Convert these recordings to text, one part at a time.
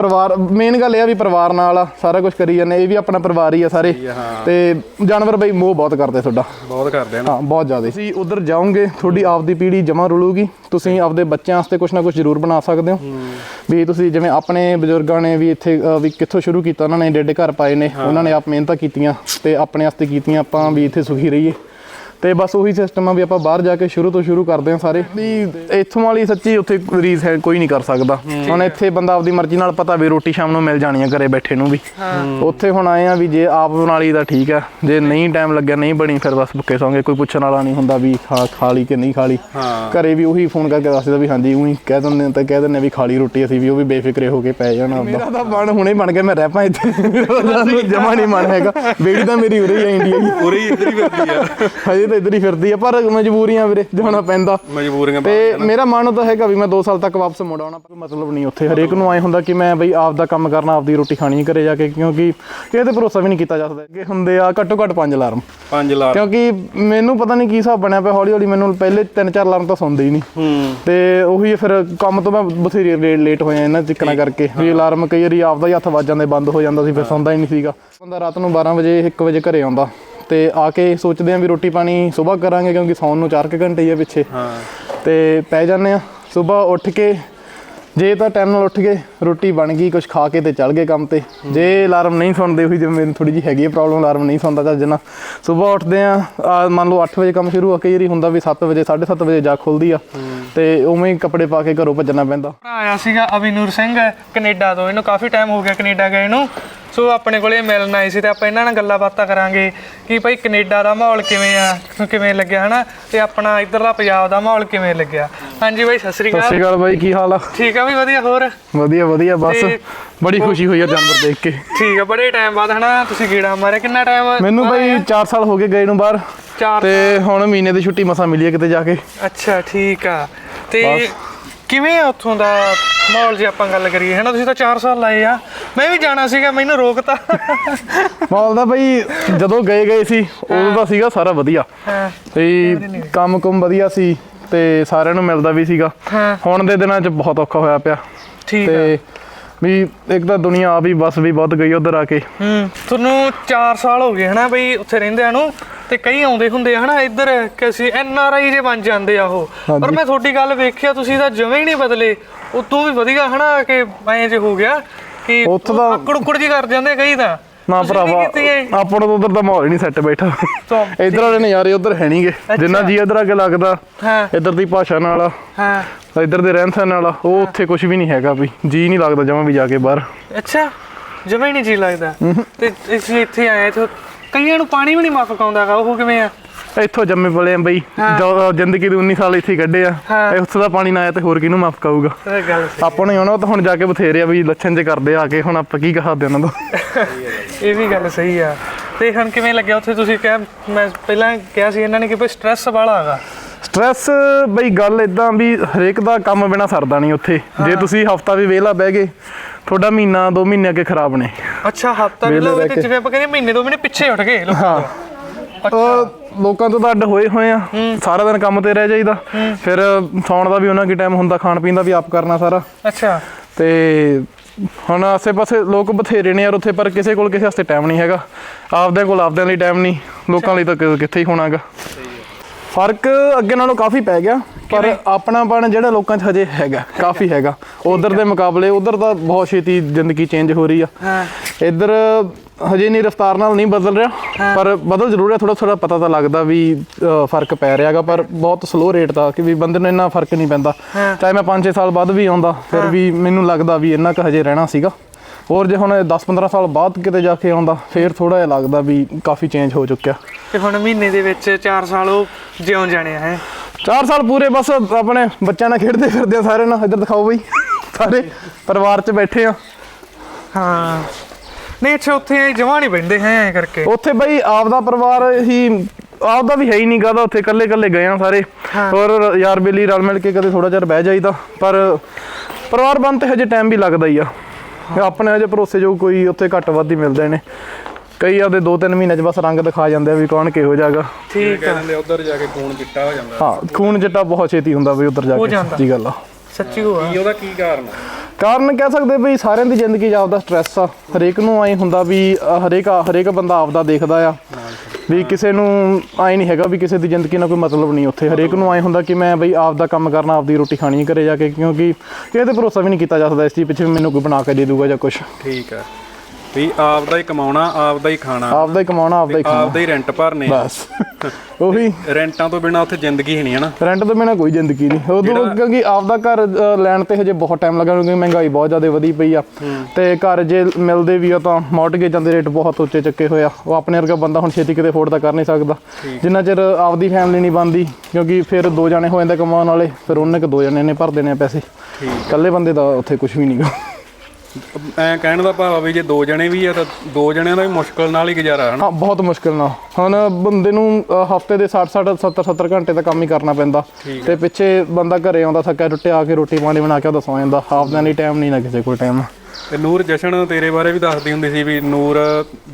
ਪਰਿਵਾਰ ਮੇਨ ਗੱਲ ਇਹ ਆ ਵੀ ਪਰਿਵਾਰ ਨਾਲ ਆ ਸਾਰਾ ਕੁਝ ਕਰੀ ਜਾਂਦੇ ਇਹ ਵੀ ਆਪਣਾ ਪਰਿਵਾਰ ਹੀ ਆ ਸਾਰੇ। ਤੇ ਜਾਨਵਰ ਬਈ ਮੋਹ ਬਹੁਤ ਕਰਦੇ ਤੁਹਾਡਾ। ਬਹੁਤ ਕਰਦੇ ਨਾ। ਹਾਂ ਬਹੁਤ ਜ਼ਿਆਦਾ। ਤੁਸੀਂ ਉਧਰ ਜਾਓਗੇ ਤੁਹਾਡੀ ਆਪਦੀ ਪੀੜ੍ਹੀ ਜਮਾ ਰੁਲੂਗੀ। ਤੁਸੀਂ ਆਪਦੇ ਬੱਚਿਆਂ ਵਾਸਤੇ ਕੁਝ ਨਾ ਕੁਝ ਜ਼ਰੂਰ ਬਣਾ ਸਕਦੇ ਹੋ। ਵੀ ਤੁਸੀਂ ਜਿਵੇਂ ਆਪਣੇ ਬਜ਼ੁਰਗਾਂ ਨੇ ਵੀ ਇੱਥੇ ਅ, ਵੀ ਕਿੱਥੋਂ ਸ਼ੁਰੂ ਕੀਤਾ ਉਹਨਾਂ ਨੇ ਏਡੇ ਘਰ ਪਾਏ ਨੇ ਉਹਨਾਂ ਨੇ ਆਪ ਮਿਹਨਤਾਂ ਕੀਤੀਆਂ ਤੇ ਆਪਣੇ ਵਾਸਤੇ ਕੀਤੀਆਂ ਆਪਾਂ ਵੀ ਇੱਥੇ ਸੁਖੀ ਰਹੀਏ। ਤੇ ਬਸ ਉਹੀ ਸਿਸਟਮ ਆ ਵੀ ਆਪਾਂ ਬਾਹਰ ਜਾ ਕੇ ਸ਼ੁਰੂ ਤੋਂ ਸ਼ੁਰੂ ਕਰਦੇ ਹਾਂ ਸਾਰੇ। ਵੀ ਇੱਥੋਂ ਵਾਲੀ ਸੱਚੀ ਉੱਥੇ ਰੀਸ ਹੈ ਕੋਈ ਨਹੀਂ ਕਰ ਸਕਦਾ। ਹੁਣ ਇੱਥੇ ਬੰਦਾ ਆਪਦੀ ਮਰਜ਼ੀ ਨਾਲ ਪਤਾ ਵੀ ਰੋਟੀ ਸ਼ਾਮ ਨੂੰ ਮਿਲ ਜਾਣੀ ਆ ਘਰੇ ਬੈਠੇ ਨੂੰ ਵੀ। ਉੱਥੇ ਹੁਣ ਆਏ ਆ ਵੀ ਜੇ ਆਪ ਬਣਾਲੀ ਤਾਂ ਠੀਕ ਆ। ਜੇ ਨਹੀਂ ਟਾਈਮ ਲੱਗਿਆ ਨਹੀਂ ਬਣੀ ਫਿਰ ਬਸ ਭੁੱਖੇ ਸੌਂਗੇ ਕੋਈ ਪੁੱਛਣ ਵਾਲਾ ਨਹੀਂ ਹੁੰਦਾ ਵੀ ਖਾ ਖਾ ਲਈ ਕਿ ਨਹੀਂ ਖਾ ਲਈ। ਹਾਂ। ਘਰੇ ਵੀ ਉਹੀ ਫੋਨ ਕਰਕੇ ਦੱਸਦਾ ਵੀ ਹਾਂਜੀ ਉਹੀ ਕਹਿ ਦਿੰਦੇ ਨੇ ਤਾਂ ਕਹਿ ਦਿੰਦੇ ਵੀ ਖਾ ਲਈ ਰੋਟੀ ਅਸੀਂ ਵੀ ਉਹ ਵੀ ਬੇਫਿਕਰੇ ਹੋ ਕੇ ਪੈ ਜਾਣਾ ਮੇਰਾ ਤਾਂ ਮਨ ਹੁਣੇ ਬਣ ਗਿਆ ਮੈਂ ਰਹਿ ਪਾ ਇੱਥੇ ਜਮਾ ਨਹੀਂ ਮਨ ਹੈਗਾ। ਬੇੜੀ ਤਾਂ ਮੇਰੀ ਉਰੇ ਹੀ ਆ ਇੰਡੀਆ ਹੀ ਪੂਰੀ ਇੱਧਰ ਹੀ ਫਿਰਦੀ ਆ। ਹਜੇ ਤਾਂ ਇੱਧਰ ਹੀ ਫਿਰਦੀ ਆ ਪਰ ਮਜਬੂਰੀਆਂ ਵੀਰੇ ਜਾਣਾ ਪੈਂਦਾ। ਮਜਬੂਰੀਆਂ ਤੇ ਮੇਰਾ ਮਨ ਤਾਂ ਹੈਗਾ ਵੀ ਮੈਂ 2 ਸਾਲ ਤੱਕ ਵਾਪਸ ਮੁੜ ਆਉਣਾ ਪਰ ਮਤਲਬ ਨਹੀਂ ਉੱਥੇ। ਹਰੇਕ ਨੂੰ ਆਏ ਹੁੰਦਾ ਕਿ ਮੈਂ ਬਈ ਆਪ ਦਾ ਕੰਮ ਕਰਨਾ ਆਪਦੀ ਰੋਟੀ ਖਾਣੀ ਘਰੇ ਜਾ ਕੇ ਕਿਉਂਕਿ ਕਿਸੇ ਤੇ ਭਰੋਸਾ ਵੀ ਨਹੀਂ ਕੀਤਾ ਜਾ ਸਕਦਾ ਕਿ ਹੁੰਦੇ ਆ ਘੱਟੋ ਘੱਟ 5 ਅਲਾਰਮ 5 ਲੱਖ ਕਿਉਂਕਿ ਮੈਨੂੰ ਪਤਾ ਨਹੀਂ ਕੀ ਹਿਸਾਬ ਬਣਿਆ ਪਿਆ ਹੌਲੀ ਹੌਲੀ ਮੈਨੂੰ ਪਹਿਲੇ 3-4 ਅਲਾਰਮ ਤਾਂ ਸੁਣਦੇ ਹੀ ਨਹੀਂ। ਤੇ ਉਹੀ ਫਿਰ ਕੰਮ ਤੋਂ ਮੈਂ ਬਥੇਰੀ ਲੇਟ ਹੋਇਆ ਇਹਨਾਂ ਚਿੱਕਣਾ ਕਰਕੇ। ਵੀ ਅਲਾਰਮ ਕਈ ਵਾਰੀ ਆਪਦਾ ਹੀ ਹੱਥ ਵੱਜ ਜਾਂਦੇ ਬੰਦ ਹੋ ਜਾਂਦਾ ਸੀ ਫਿਰ ਸੌਂਦਾ ਹੀ ਨਹੀਂ ਸੀਗਾ। ਬੰਦਾ ਰਾਤ ਨੂੰ 12 ਵਜੇ 1 ਵਜੇ ਘਰੇ ਆਉਂਦਾ। ਤੇ ਆ ਕੇ ਸੋਚਦੇ ਆਂ ਵੀ ਰੋਟੀ ਪਾਣੀ ਸਵੇਰ ਕਰਾਂਗੇ ਕਿਉਂਕਿ ਸੌਣ ਨੂੰ 4 ਘੰਟੇ ਹੀ ਆ ਪਿੱਛੇ। ਹਾਂ। ਤੇ ਪੈ ਜਾਂਦੇ ਆ। ਸਵੇਰ ਉੱਠ ਕੇ ਜੇ ਤਾਂ ਟਾਈਮ ਨਾਲ ਉੱਠ ਗਏ ਰੋਟੀ ਬਣ ਗਈ ਕੁਝ ਖਾ ਕੇ ਤੇ ਚੱਲ ਗਏ ਕੰਮ ਤੇ। ਜੇ ਅਲਾਰਮ ਨਹੀਂ ਸੁਣਦੇ ਉਹੀ ਜਿਵੇਂ ਮੈਨੂੰ ਥੋੜੀ ਜਿਹੀ ਹੈਗੀ ਹੈ ਪ੍ਰੋਬਲਮ ਅਲਾਰਮ ਨਹੀਂ ਸੁਣਦਾ ਚੱਜ ਨਾਲ। ਸਵੇਰ ਉੱਠਦੇ ਆ ਮੰਨ ਲਓ 8 ਵਜੇ ਕੰਮ ਸ਼ੁਰੂ ਆ ਕਈ ਵਾਰੀ ਹੁੰਦਾ ਵੀ 7 ਵਜੇ 7:30 ਵਜੇ ਜਾ ਖੁੱਲਦੀ ਆ। ਤੇ ਉਵੇਂ ਹੀ ਕੱਪੜੇ ਪਾ ਕੇ ਘਰੋਂ ਭੱਜਣਾ ਪੈਂਦਾ। ਭਰਾ ਆਇਆ ਸੀਗਾ ਅਭਿਨੂਰ ਸਿੰਘ ਕੈਨੇਡਾ ਤੋਂ। ਇਹਨੂੰ ਕਾਫੀ ਟਾਈਮ ਹੋ ਗਿਆ ਕੈਨੇਡਾ ਗਏ ਨੂੰ। ਸੋ ਆਪਣੇ ਕੋਲੇ ਮਿਲਣ ਆਏ ਸੀ ਤੇ ਆਪਾਂ ਇਹਨਾਂ ਨਾਲ ਗੱਲਾਂ ਬਾਤਾਂ ਕਰਾਂਗੇ ਕਿ ਭਾਈ ਕੈਨੇਡਾ ਦਾ ਮਾਹੌਲ ਕਿਵੇਂ ਆ ਕਿਵੇਂ ਲੱਗਿਆ ਹਨਾ? ਤੇ ਆਪਣਾ ਇਧਰਲਾ ਪੰਜਾਬ ਦਾ ਮਾਹੌਲ ਕਿਵੇਂ ਲੱਗਿਆ? ਹਾਂਜੀ ਭਾਈ ਸਤਿ ਸ੍ਰੀ ਸਤਿ ਅਕਾਲ ਸ਼੍ਰੀ ਅਕਾਲ ਬਾਈ ਕੀ ਹਾਲ ਆ? ਠੀਕ ਆ ਵੀ ਵਧੀਆ ਹੋਰ? ਵਧੀਆ ਵਧੀਆ ਬਸ। ਤੇ- ਬੜੀ ਖੁਸ਼ੀ ਹੋਈ ਆ ਜਾਨਵਰ ਦੇਖ ਕੇ। ਠੀਕ ਆ ਬੜੇ ਟਾਈਮ ਬਾਅਦ ਹਨਾ? ਤੁਸੀਂ ਗੇੜਾ ਮਾਰਿਆ ਕਿੰਨਾ ਟਾਈਮ ਮੈਨੂੰ ਬਾਈ 4 ਸਾਲ ਹੋ ਗਏ ਗਏ ਨੂੰ ਬਾਹਰ। ਚਾਰ ਤੇ ਹੁਣ ਮਹੀਨੇ ਦੀ ਛੁੱਟੀ ਮਸਾਂ ਮਿਲੀ ਹੈ ਕਿਤੇ ਜਾ ਕੇ। ਅੱਛਾ ਠੀਕ ਆ। ਤੇ। ਕਿਵੇਂ ਆ ਉੱਥੋਂ ਦਾ ਮਾਹੌਲ ਜੇ ਆਪਾਂ ਗੱਲ ਕਰੀਏ? ਹਨਾ ਤੁਸੀਂ ਤਾਂ 4 ਸਾਲ ਲਾਏ ਆ। ਮੈਂ ਵੀ ਜਾਣਾ ਸੀਗਾ ਮੈਨੂੰ ਰੋਕਤਾ। ਮਾਹੌਲ ਦਾ ਬਈ ਜਦੋਂ ਗਏ ਗਏ ਸੀ ਉਦੋਂ ਦਾ ਸੀਗਾ ਸਾਰਾ ਵਧੀਆ। ਹਾਂ। ਤੇ ਕੰਮ ਕੁਮ ਵਧੀਆ ਸੀ ਤੇ ਸਾਰਿਆਂ ਨੂੰ ਮਿਲਦਾ ਵੀ ਸੀਗਾ। ਹਾਂ। ਹੁਣ ਦੇ ਦਿਨਾਂ 'ਚ ਬਹੁਤ ਔਖਾ ਹੋਇਆ ਪਿਆ। ਠੀਕ ਆ। ਤੇ ਵੀ ਇੱਕ ਤਾਂ ਦੁਨੀਆ ਆ ਵੀ ਬਸ ਵੀ ਵੱਧ ਗਈ ਉਧਰ ਆ ਕੇ। ਹੂੰ ਤੁਹਾਨੂੰ 4 ਸਾਲ ਹੋ ਗਏ ਹਨਾ ਬਈ ਉੱਥੇ ਰਹਿੰਦਿਆਂ ਨੂੰ ਤੇ ਕਈ ਆਉਂਦੇ ਹੁੰਦੇ ਆ ਹਨਾ ਇੱਧਰ ਕਿ ਅਸੀਂ ਐਨ ਆਰ ਆਈ ਜੇ ਬਣ ਜਾਂਦੇ ਆ ਉਹ। ਪਰ ਮੈਂ ਤੁਹਾਡੀ ਗੱਲ ਵੇਖਿਆ ਤੁਸੀਂ ਤਾਂ ਜਵੇਂ ਹੀ ਨਹੀਂ ਬਦਲੇ। ਉਤੋਂ ਵੀ ਵਧੀਆ ਹਨਾ ਕਿ ਐਂ ਜੇ ਹੋ ਗਿਆ ਕਿ ਉੱਥੇ ਤਾਂ- ਆਕੜ ਉਕੜ ਜੀ ਕਰ ਜਾਂਦੇ ਕਈ ਤਾਂ। ਨਾ ਭਰਾਵਾ? ਆਪਣਾ ਤਾਂ ਉਧਰ ਦਾ ਮਾਹੌਲ ਹੀ ਨਹੀਂ ਸੈੱਟ ਬੈਠਾ। ਤਾਂ ਇਧਰ ਵਾਲੇ ਨਜ਼ਾਰੇ ਉਧਰ ਹੈ ਨਹੀਂਗੇ। ਜਿੰਨਾ ਜੀ ਇਧਰ ਆ ਕੇ ਲੱਗਦਾ ਹਾਂ। ਇਧਰ ਦੀ ਭਾਸ਼ਾ ਨਾਲ ਹਾਂ। ਇਧਰ ਦੇ ਰਹਿਣ ਸਹਿਣ ਨਾਲ ਉਹ ਉੱਥੇ ਕੁਝ ਵੀ ਨਹੀਂ ਹੈਗਾ ਵੀ। ਜੀ ਨਹੀਂ ਲੱਗਦਾ ਜਮਾਂ ਵੀ ਜਾ ਕੇ ਬਾਹਰ। ਅੱਛਾ ਜਵੇਂ ਹੀ ਨਹੀਂ ਜੀ ਲੱਗਦਾ। ਤੇ ਇੱਥੇ ਆਏ ਇੱਥੇ ਕਈਆਂ ਨੂੰ ਪਾਣੀ ਵੀ ਨਹੀਂ ਮਾਫ ਆਉਂਦਾਗਾ ਉਹ ਕਿਵੇਂ ਆ? ਇੱਥੋਂ ਜੰਮੇ ਪਲੇ ਆ ਬਈ। ਜ਼ਿੰਦਗੀ ਦੇ 19 ਸਾਲ ਇੱਥੇ ਕੱਢੇ ਆ। ਇਹ ਉੱਥੇ ਦਾ ਪਾਣੀ ਨਾ ਆਇਆ ਤੇ ਹੋਰ ਕਿਹਨੂੰ ਮਾਫ ਕਾਊਗਾ ਇਹ ਗੱਲ ਆਪਾਂ ਨੂੰ ਆਉਣਾ ਉਹ ਤਾਂ ਹੁਣ ਜਾ ਕੇ ਬਥੇਰੇ ਆ ਵੀ ਲੱਛਣ ਜੇ ਕਰਦੇ ਆ ਕੇ ਹੁਣ ਆਪਾਂ ਕੀ ਕਹਾਦੇ ਉਹਨਾਂ ਦਾ ਇਹ ਵੀ ਗੱਲ ਸਹੀ ਆ। ਤੇ ਹੁਣ ਕਿਵੇਂ ਲੱਗਿਆ ਉੱਥੇ ਤੁਸੀਂ ਕਿਹਾ ਮੈਂ ਪਹਿਲਾਂ ਕਿਹਾ ਸੀ ਇਹਨਾਂ ਨੇ ਕਿ ਕੋਈ ਸਟ੍ਰੈਸ ਵਾਲਾ ਹੈਗਾ ਸਟ੍ਰੈਸ ਬਈ ਗੱਲ ਇਦਾਂ ਵੀ ਹਰੇਕ ਦਾ ਕੰਮ ਬਿਨਾ ਸਰਦਾ ਨਹੀਂ ਉੱਥੇ। ਜੇ ਤੁਸੀਂ ਹਫਤਾ ਵੀ ਵਿਹਲਾ ਬਹਿ ਗਏ ਤੁਹਾਡਾ ਮਹੀਨਾ 2 ਮਹੀਨੇ ਅੱਗੇ ਖਰਾਬ ਨੇ। ਅੱਛਾ ਹਫਤਾ ਵੀ ਵਿਹਲੇ ਲੋ ਰਹਿ ਤੇ। ਜਿਵੇਂ ਆਪਾਂ ਕਹਿੰਦੇ ਮਹੀਨੇ ਦੋ ਮਹੀਨੇ ਪਿੱਛੇ ਉੱਠ ਗਏ ਲੋਕਾਂ ਹਾਂ। ਤੋਂ। ਲੋਕਾਂ ਤੋਂ ਤਾਂ ਅੱਡ ਹੋਏ ਹੋਏ ਆ। ਸਾਰਾ ਦਿਨ ਕੰਮ ਤੇ ਰਹਿ ਜਾਈਦਾ। ਫਿਰ ਸੌਣ ਦਾ ਵੀ ਉਹਨਾਂ ਕੀ ਟਾਈਮ ਹੁੰਦਾ ਖਾਣ ਪੀਣ ਦਾ ਵੀ ਆਪ ਕਰਨਾ ਸਾਰਾ। ਅੱਛਾ। ਤੇ ਹੁਣ ਆਸੇ-ਪਾਸੇ ਲੋਕ ਬਥੇਰੇ ਨੇ ਯਾਰ ਉੱਥੇ ਪਰ ਕਿਸੇ ਕੋਲ ਕਿਸੇ ਵਾਸਤੇ ਟਾਈਮ ਨਹੀਂ ਹੈਗਾ। ਆਪਦੇ ਕੋਲ ਆਪਦਿਆਂ ਲਈ ਟਾਈਮ ਨਹੀਂ ਲੋਕਾਂ ਲਈ ਤਾਂ ਕਿੱਥੇ ਹੀ ਹੋਣਾਗਾ। ਫ਼ਰਕ ਅੱਗੇ ਨਾਲੋਂ ਕਾਫੀ ਪੈ ਗਿਆ ਪਰ ਆਪਣਾਪਣ ਜਿਹੜਾ ਲੋਕਾਂ 'ਚ ਹਜੇ ਹੈਗਾ ਕਾਫੀ ਹੈਗਾ। ਉਧਰ ਦੇ ਮੁਕਾਬਲੇ ਉਧਰ ਤਾਂ ਬਹੁਤ ਛੇਤੀ ਜ਼ਿੰਦਗੀ ਚੇਂਜ ਹੋ ਰਹੀ ਆ। ਹਾਂ। ਇੱਧਰ ਹਜੇ ਨਹੀਂ ਰਫਤਾਰ ਨਾਲ ਨਹੀਂ ਬਦਲ ਰਿਹਾ ਪਰ ਬਦਲ ਜ਼ਰੂਰ ਰਿਹਾ ਥੋੜਾ ਥੋੜਾ ਪਤਾ ਤਾਂ ਲੱਗਦਾ ਵੀ ਫ਼ਰਕ ਪੈ ਰਿਹਾਗਾ ਪਰ ਬਹੁਤ ਸਲੋ ਰੇਟ ਦਾ ਕਿ ਵੀ ਬੰਦੇ ਨੂੰ ਇੰਨਾ ਫ਼ਰਕ ਨਹੀਂ ਪੈਂਦਾ। ਚਾਹੇ ਮੈਂ 5-6 ਸਾਲ ਬਾਅਦ ਵੀ ਆਉਂਦਾ ਫਿਰ ਵੀ ਮੈਨੂੰ ਲੱਗਦਾ ਵੀ ਇੰਨਾ ਕੁ ਹਜੇ ਰਹਿਣਾ ਸੀਗਾ। ਹੋਰ ਜੇ ਹੁਣ 10-15 ਸਾਲ ਬਾਅਦ ਕਿਤੇ ਜਾ ਕੇ ਆਉਂਦਾ ਫਿਰ ਥੋੜਾ ਜਿਹਾ ਲੱਗਦਾ ਵੀ ਕਾਫੀ ਚੇਂਜ ਹੋ ਚੁੱਕਿਆ। ਤੇ ਹੁਣ ਮਹੀਨੇ ਦੇ ਵਿੱਚ 4 ਸਾਲ ਉਹ ਜਿਉਂ ਜਾਣੇ ਹੈ? 4 ਸਾਲ ਪੂਰੇ ਬਸ ਆਪਣੇ ਬੱਚਿਆਂ ਨਾਲ ਖੇਡਦੇ ਫਿਰਦੇ ਆ ਸਾਰੇ ਨਾਲ। ਇੱਧਰ ਦਿਖਾਓ ਬਈ ਸਾਰੇ ਪਰਿਵਾਰ 'ਚ ਬੈਠੇ ਆ। ਹਾਂ। ਨਹੀਂ ਅੱਛਾ ਉੱਥੇ ਜਮਾ ਨਹੀਂ ਬੈਠਦੇ ਹੈ ਐਂ ਕਰਕੇ। ਉੱਥੇ ਬਈ ਆਪਦਾ ਪਰਿਵਾਰ ਹੀ ਆਪਦਾ ਵੀ ਹੈ ਹੀ ਨਹੀਂ ਕਾਹਦਾ ਉੱਥੇ ਇਕੱਲੇ ਇਕੱਲੇ ਗਏ ਆ ਸਾਰੇ। ਹੋਰ ਯਾਰ ਬੇਲੀ ਰਲ ਮਿਲ ਕੇ ਕਦੇ ਥੋੜਾ ਚਿਰ ਬਹਿ ਜਾਈਦਾ ਪਰ ਪਰਿਵਾਰ ਬਣ ਤੇ ਹਜੇ ਟਾਈਮ ਵੀ ਲੱਗਦਾ ਹੀ ਆ। ਆਪਣੇ ਹਜੇ ਭਰੋਸੇ ਜੋ ਕੋਈ ਉੱਥੇ ਘੱਟ ਵੱਧ ਹੀ ਮਿਲਦੇ ਨੇ। ਕਈ ਆਪਦੇ 2-3 ਮਹੀਨੇ ਚ ਬਸ ਰੰਗ ਦਿਖਾ ਜਾਂਦੇ ਆ ਵੀ ਕੌਣ ਕਿਹੋ ਜਾਗਾ ਠੀਕ ਆ। ਕਹਿੰਦੇ ਉਧਰ ਜਾ ਕੇ ਖੂਨ ਚਿੱਟਾ ਹੋ ਜਾਂਦਾ। ਹਾਂ ਖੂਨ ਚਿੱਟਾ ਬਹੁਤ ਛੇਤੀ ਹੁੰਦਾ ਬਈ ਉੱਧਰ ਜਾ ਹੋ ਕੇ ਜਾਂਦਾ। ਸੱਚੀ ਗੱਲ ਆ। ਸੱਚੀ ਹੋਆ ਕੀ ਉਹਦਾ ਕੀ ਕਾਰਨ ਆ? ਕਾਰਨ ਕਹਿ ਸਕਦੇ ਵੀ ਸਾਰਿਆਂ ਦੀ ਜ਼ਿੰਦਗੀ 'ਚ ਆਪਦਾ ਸਟ੍ਰੈਸ ਆ। ਹਰੇਕ ਨੂੰ ਐਂ ਹੁੰਦਾ ਵੀ ਅ, ਹਰੇਕ ਹਰੇਕ ਬੰਦਾ ਆਪਦਾ ਦੇਖਦਾ ਆ। ਵੀ ਕਿਸੇ ਨੂੰ ਐਂ ਨਹੀਂ ਹੈਗਾ ਵੀ ਕਿਸੇ ਦੀ ਜ਼ਿੰਦਗੀ ਨਾਲ ਕੋਈ ਮਤਲਬ ਨਹੀਂ ਉੱਥੇ। ਹਰੇਕ ਨੂੰ ਐਂ ਹੁੰਦਾ ਕਿ ਮੈਂ ਬਈ ਆਪਦਾ ਕੰਮ ਕਰਨਾ, ਆਪਦੀ ਰੋਟੀ ਖਾਣੀ ਹੈ ਘਰੇ ਜਾ ਕੇ, ਕਿਉਂਕਿ ਕਿਸੇ ਤੇ ਭਰੋਸਾ ਵੀ ਨਹੀਂ ਕੀਤਾ ਜਾ ਸਕਦਾ ਇਸ ਚੀਜ਼ ਪਿੱਛੇ ਵੀ ਮੈਨੂੰ ਕੋਈ ਬਣਾ ਕੇ ਦੇ ਦੂਗਾ ਜਾਂ ਕੁਝ ਠੀਕ ਹੈ। ਵੀ ਆਪ ਦਾ ਹੀ ਕਮਾਉਣਾ ਆਪ ਦਾ ਹੀ ਖਾਣਾ। ਆਪਦਾ ਹੀ ਕਮਾਉਣਾ ਆਪਦਾ ਹੀ ਖਾਣਾ। ਆਪ ਦਾ ਹੀ ਰੈਂਟ ਭਰਨੇ। ਬਸ। ਉਹੀ। ਰੈਂਟਾਂ ਤੋਂ ਬਿਨਾ ਉੱਥੇ ਜ਼ਿੰਦਗੀ ਹੀ ਨਹੀਂ ਹੈ ਨਾ ਰੈਂਟ ਤੋਂ ਬਿਨਾਂ ਕੋਈ ਜ਼ਿੰਦਗੀ ਨਹੀਂ। ਉਦੋਂ ਕਿਉਂਕਿ ਆਪਦਾ ਘਰ ਲੈਣ ਤੇ ਹਜੇ ਬਹੁਤ ਟਾਈਮ ਲੱਗਾ ਕਿਉਂਕਿ ਮਹਿੰਗਾਈ ਬਹੁਤ ਜ਼ਿਆਦਾ ਵਧੀ ਪਈ ਆ। ਤੇ ਘਰ ਜੇ ਮਿਲਦੇ ਵੀ ਆ ਤਾਂ ਮੌਟਗੇਜਾਂ ਦੇ ਰੇਟ ਬਹੁਤ ਉੱਚੇ ਚੱਕੇ ਹੋਏ ਆ। ਉਹ ਆਪਣੇ ਵਰਗਾ ਬੰਦਾ ਹੁਣ ਛੇਤੀ ਕਿਤੇ ਅਫੋਰਡ ਤਾਂ ਕਰ ਨਹੀਂ ਸਕਦਾ। ਜਿੰਨਾ ਚਿਰ ਆਪਦੀ ਫੈਮਿਲੀ ਨਹੀਂ ਬਣਦੀ ਕਿਉਂਕਿ ਫਿਰ ਦੋ ਜਣੇ ਹੋ ਜਾਂਦੇ ਕਮਾਉਣ ਵਾਲੇ ਫਿਰ ਉਹਨੇ ਕਿ ਦੋ ਜਣੇ ਨੇ ਭਰ ਦੇਣੇ ਆ ਪੈਸੇ। ਇਕੱਲੇ ਬੰਦੇ ਦਾ ਉੱਥੇ ਕੁਝ ਵੀ ਨਹੀਂਗਾ ਐ ਕਹਿਣ ਦਾ ਭਾਵ ਆ ਵੀ ਜੇ ਦੋ ਜਣੇ ਵੀ ਆ ਤਾਂ ਦੋ ਜਣਿਆਂ ਦਾ ਵੀ ਮੁਸ਼ਕਲ ਨਾਲ ਹੀ ਗੁਜ਼ਾਰਾ ਹੈ ਨਾ ਹਾਂ ਬਹੁਤ ਮੁਸ਼ਕਿਲ ਨਾਲ। ਹੁਣ ਬੰਦੇ ਨੂੰ ਹਫ਼ਤੇ ਦੇ 60 60 70 70 ਘੰਟੇ ਦਾ ਕੰਮ ਹੀ ਕਰਨਾ ਪੈਂਦਾ। ਤੇ ਪਿੱਛੇ ਬੰਦਾ ਘਰੇ ਆਉਂਦਾ ਥੱਕਿਆ ਟੁੱਟਿਆ ਆ ਕੇ ਰੋਟੀ ਪਾਣੀ ਬਣਾ ਕੇ ਸੌ ਜਾਂਦਾ। ਹਾਫ ਦਾ ਨਹੀਂ ਟਾਈਮ ਨਹੀਂ ਨਾ ਕਿਸੇ ਕੋਲ ਟਾਈਮ ਤੇ ਨੂਰ ਜਸ਼ਨ ਤੇਰੇ ਬਾਰੇ ਵੀ ਦੱਸਦੀ ਹੁੰਦੀ ਸੀ ਵੀ ਨੂਰ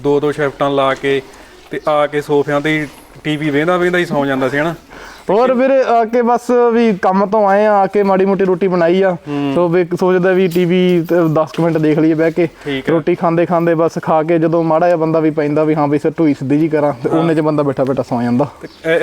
ਦੋ ਦੋ ਸ਼ਿਫਟਾਂ ਲਾ ਕੇ ਤੇ ਆ ਕੇ ਸੋਫਿਆਂ ਤੇ ਟੀਵੀ ਵੇਂਦਾ ਵੇਂਦਾ ਹੀ ਸੌਂ ਜਾਂਦਾ ਸੀ ਹਨਾ? ਹੋਰ ਵੀਰੇ ਆ ਕੇ ਬਸ ਵੀ ਕੰਮ ਤੋਂ ਆਏ ਆ ਆ ਕੇ ਮਾੜੀ ਮੋਟੀ ਰੋਟੀ ਬਣਾਈ ਆ। ਤੋ ਵੀ ਸੋਚਦਾ ਵੀ ਟੀਵੀ 10 ਮਿੰਟ ਦੇਖ ਲਈਏ ਬਹਿ ਕੇ। ਰੋਟੀ ਖਾਂਦੇ ਖਾਂਦੇ ਬਸ ਖਾ ਕੇ ਜਦੋਂ ਮਾੜਾ ਜਿਹਾ ਬੰਦਾ ਵੀ ਪੈਂਦਾ ਵੀ ਹਾਂ ਵੀ ਸਿਰ ਢੂਈ ਸਿੱਧੀ ਜੀ ਕਰਾਂ ਤੇ ਉਹਨੇ ਚ ਬੰਦਾ ਬੈਠਾ ਬੈਠਾ ਸੌ ਜਾਂਦਾ।